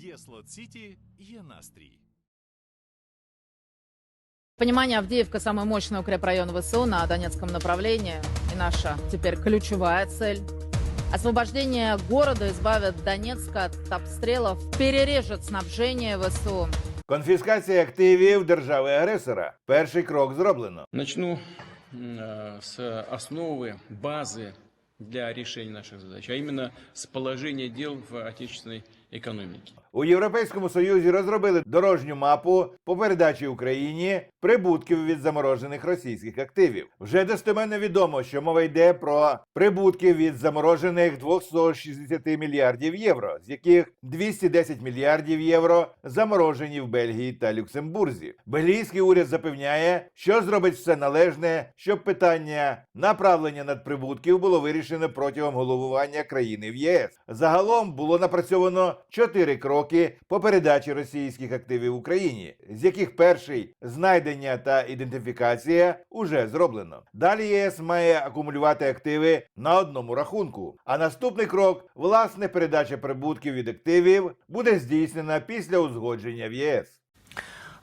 Є Слот Сіті, є настрій. Понимание, Авдеевка самый мощный укрепрайон ВСУ на Донецком направлении. И наша теперь ключевая цель. Освобождение города избавит Донецк от обстрелов, перережет снабжение ВСУ. Конфіскація активів держави-агресора. Перший крок зроблено. Начну м, э, с основы, базы для решения наших задач, а именно с положения дел в отечественной экономике. У Європейському Союзі розробили дорожню мапу по передачі Україні прибутків від заморожених російських активів. Вже достеменно відомо, що мова йде про прибутки від заморожених 260 мільярдів євро, з яких 210 мільярдів євро заморожені в Бельгії та Люксембурзі. Бельгійський уряд запевняє, що зробить все належне, щоб питання направлення надприбутків було вирішено протягом головування країни в ЄС. Загалом було напрацьовано чотири кроки по передачі російських активів Україні, з яких перший знайдення та ідентифікація уже зроблено. Далі ЄС має акумулювати активи на одному рахунку. А наступний крок власне передача прибутків від активів буде здійснена після узгодження в ЄС.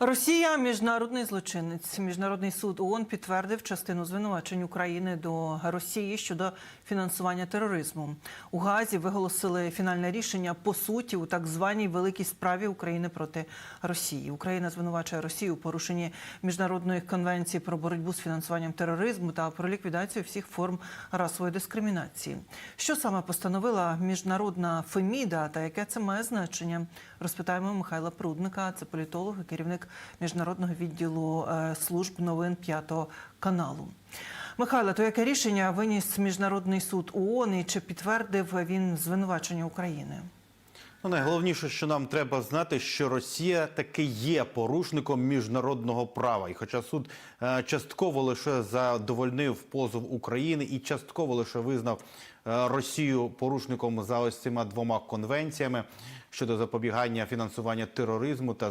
Росія міжнародний злочинець. Міжнародний суд ООН підтвердив частину звинувачень України до Росії щодо фінансування тероризму. У Гаазі виголосили фінальне рішення по суті у так званій великій справі України проти Росії. Україна звинувачує Росію у порушенні міжнародної конвенції про боротьбу з фінансуванням тероризму та про ліквідацію всіх форм расової дискримінації. Що саме постановила міжнародна Феміда та яке це має значення? Розпитаємо Михайла Прудника, це політолог і керівник міжнародного відділу е, служб новин п'ятого каналу. Михайло, то яке рішення виніс міжнародний суд ООН і чи підтвердив він звинувачення України? Ну, найголовніше, що нам треба знати, що Росія таки є порушником міжнародного права. І хоча суд е, частково лише задовольнив позов України і частково лише визнав е, Росію порушником за ось цими двома конвенціями щодо запобігання фінансування тероризму та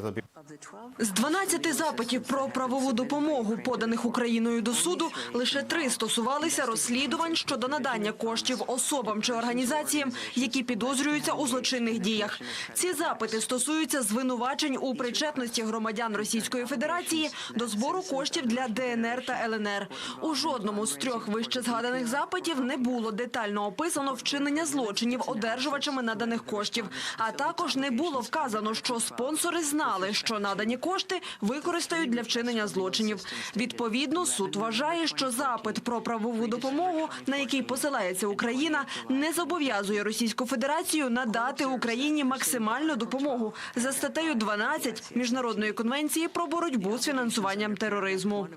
З 12 запитів про правову допомогу, поданих Україною до суду, лише три стосувалися розслідувань щодо надання коштів особам чи організаціям, які підозрюються у злочинних діях. Ці запити стосуються звинувачень у причетності громадян Російської Федерації до збору коштів для ДНР та ЛНР. У жодному з трьох вище згаданих запитів не було детально описано вчинення злочинів одержувачами наданих коштів, а також не було вказано, що спонсори знали, що надані кошти використають для вчинення злочинів. Відповідно, суд вважає, що запит про правову допомогу, на який посилається Україна, не зобов'язує Російську Федерацію надати Україні максимальну допомогу за статтею 12 міжнародної конвенції про боротьбу з фінансуванням тероризму.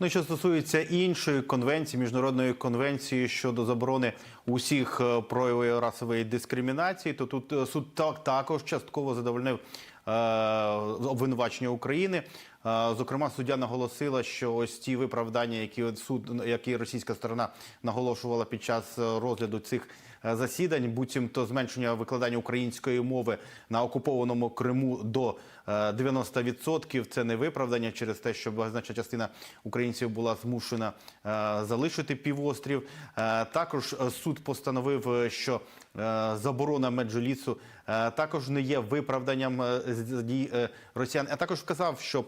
Ну, і що стосується іншої конвенції, міжнародної конвенції щодо заборони усіх е, проявів расової дискримінації, то тут е, суд так також частково задовольнив обвинувачення України. Е, Зокрема, суддя наголосила, що ось ті виправдання, які суд, які російська сторона наголошувала під час е, розгляду цих е, засідань, буцімто зменшення викладання української мови на окупованому Криму до е, 90%. Це не виправдання через те, що значна частина українців була змушена залишити півострів. Також суд постановив, що заборона меджлісу е, також не є виправданням дій росіян. А також вказав, що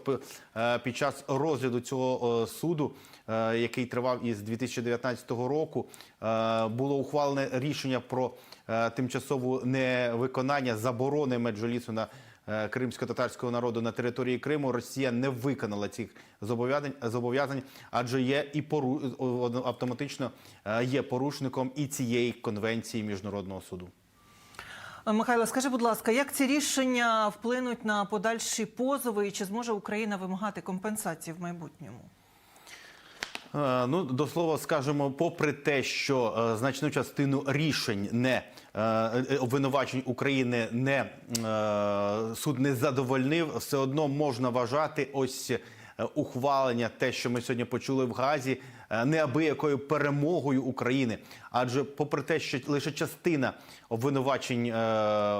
під час розгляду цього е, суду, е, який тривав із 2019 року, е, було ухвалене рішення про е, тимчасову невиконання заборони меджлісу на е, кримсько-татарського народу на території Криму. Росія не виконала цих зобов'язань, зобов'язань, адже є і пору автоматично е, є порушником і цієї конвенції міжнародного суду. Е, Михайло, скажи, будь ласка, як ці рішення вплинуть на подальші позови і чи зможе Україна вимагати компенсації в майбутньому? Е, Ну, до слова скажемо, попри те, що е, значну частину рішень не обвинувачень України не суд не задовольнив, все одно можна вважати ось ухвалення, те, що ми сьогодні почули в Газі, неабиякою перемогою України. Адже, попри те, що лише частина обвинувачень е,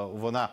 вона е,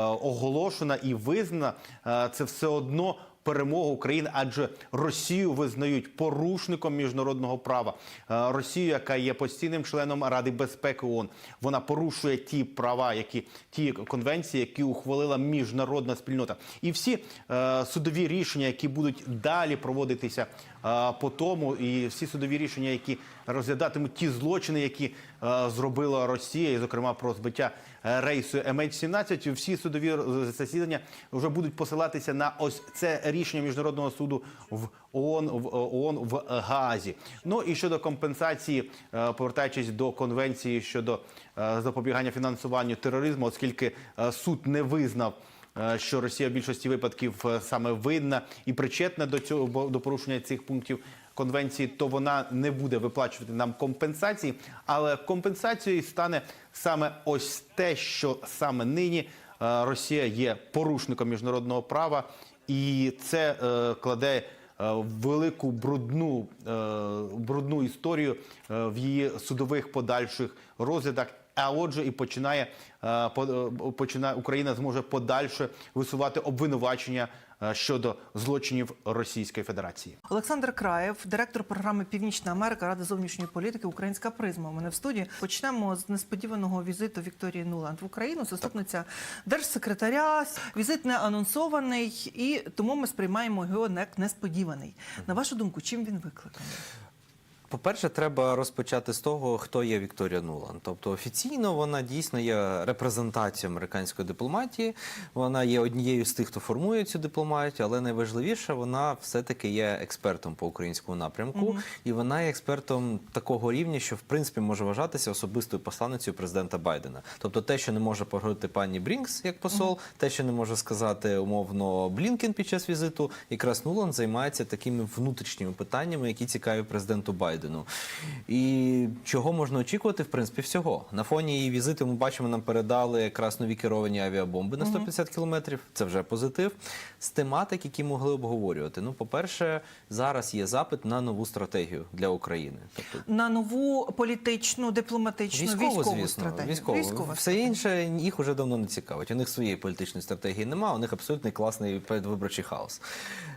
оголошена і визнана, е, це все одно перемогу України, адже Росію визнають порушником міжнародного права. Е, Росію, яка є постійним членом Ради безпеки ООН. Вона порушує ті права, які ті конвенції, які ухвалила міжнародна спільнота, і всі е, судові рішення, які будуть далі проводитися е, по тому, і всі судові рішення, які розглядатимуть ті злочини, які е, зробила Росія, і зокрема про збиття рейсу MH17, всі судові е, засідання вже будуть посилатися на ось це рішення міжнародного суду в ООН в е, ООН в Гаазі. Ну і щодо компенсації, е, повертаючись до конвенції щодо е, запобігання фінансуванню тероризму, оскільки е, суд не визнав. е, Що Росія в більшості випадків е, саме винна і причетна до цього до порушення цих пунктів конвенції, то вона не буде виплачувати нам компенсації. Але компенсацією стане саме ось те, що саме нині е, Росія є порушником міжнародного права, і це е, кладе е, велику брудну, брудну історію в її судових подальших розглядах. А отже, і починає, по- починає Україна зможе подальше висувати обвинувачення щодо злочинів Російської Федерації. Олександр Краєв, директор програми Північна Америка Ради зовнішньої політики Українська призма. У мене в студії почнемо з несподіваного візиту Вікторії Нуланд в Україну, заступниця держсекретаря. Візит не анонсований, і тому ми сприймаємо його як несподіваний. На вашу думку, чим він викликаний? По-перше, треба розпочати з того, хто є Вікторія Нуланд. Тобто офіційно вона дійсно є репрезентацією американської дипломатії. Вона є однією з тих, хто формує цю дипломатію, але найважливіше, вона все-таки є експертом по українському напрямку, і вона є експертом такого рівня, що в принципі може вважатися особистою посланницею президента Байдена. Тобто, те, що не може поговорити пані Брінкс як посол, те, що не може сказати умовно Блінкен під час візиту, якраз Нуланд займається такими внутрішніми питаннями, які цікаві президенту Байдену. І чого можна очікувати, в принципі, всього. На фоні її візиту ми бачимо, нам передали якраз нові керовані авіабомби на 150 кілометрів. Це вже позитив. З тематик, які могли обговорювати. Ну, по-перше, зараз є запит на нову стратегію для України. Тобто На нову політичну, дипломатичну, військову, звісно, стратегію. Військову. Військова Все інше їх уже давно не цікавить. У них своєї політичної стратегії немає, у них абсолютно класний передвиборчий хаос.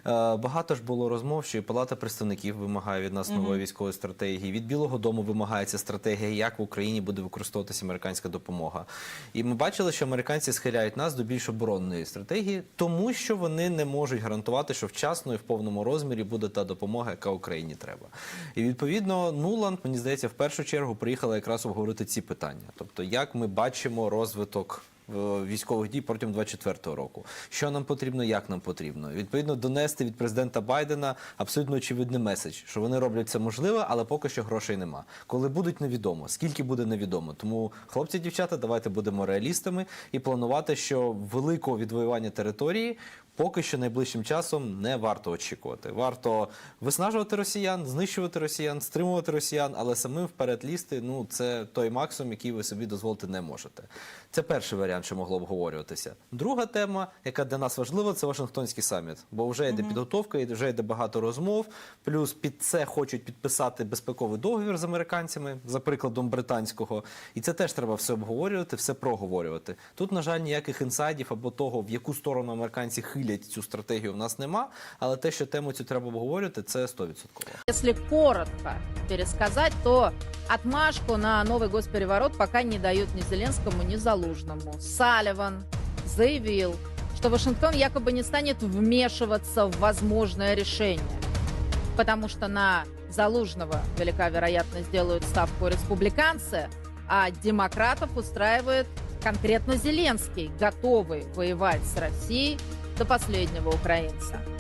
Е, Багато ж було розмов, що і Палата представників вимагає від нас нової військової стратегії. Від Білого Дому вимагається стратегія, як в Україні буде використовуватися американська допомога. І ми бачили, що американці схиляють нас до більш оборонної стратегії, тому що вони не можуть гарантувати, що вчасно і в повному розмірі буде та допомога, яка Україні треба. І відповідно, Нуланд, мені здається, в першу чергу приїхала якраз обговорити ці питання. Тобто, як ми бачимо розвиток. Е, Військових дій протягом 24-го року. Що нам потрібно, як нам потрібно? Відповідно, донести від президента Байдена абсолютно очевидний меседж, що вони роблять це можливе, але поки що грошей нема. Коли будуть невідомо, скільки буде невідомо. Тому, хлопці, дівчата, давайте будемо реалістами і планувати, що великого відвоювання території поки що найближчим часом не варто очікувати. Варто виснажувати росіян, знищувати росіян, стримувати росіян, але самим вперед лізти ну це той максимум, який ви собі дозволити не можете. Це перший варіант, що могло обговорюватися. Друга тема, яка для нас важлива, це Вашингтонський саміт, бо вже йде підготовка, і вже йде багато розмов. Плюс під це хочуть підписати безпековий договір з американцями, за прикладом британського. І це теж треба все обговорювати, все проговорювати. Тут, на жаль, ніяких інсайдів або того, в яку сторону американці хилять цю стратегію, в нас нема. Але те, що тему цю треба обговорювати, це 100%. Если коротко пересказать, то отмашку на новый госпереворот пока не дают ни Зеленскому, ни Залужному. Салливан заявил, что Вашингтон якобы не станет вмешиваться в возможное решение, потому что на Залужного велика вероятность сделают ставку республиканцы, а демократов устраивает конкретно Зеленский, готовый воевать с Россией до последнего украинца.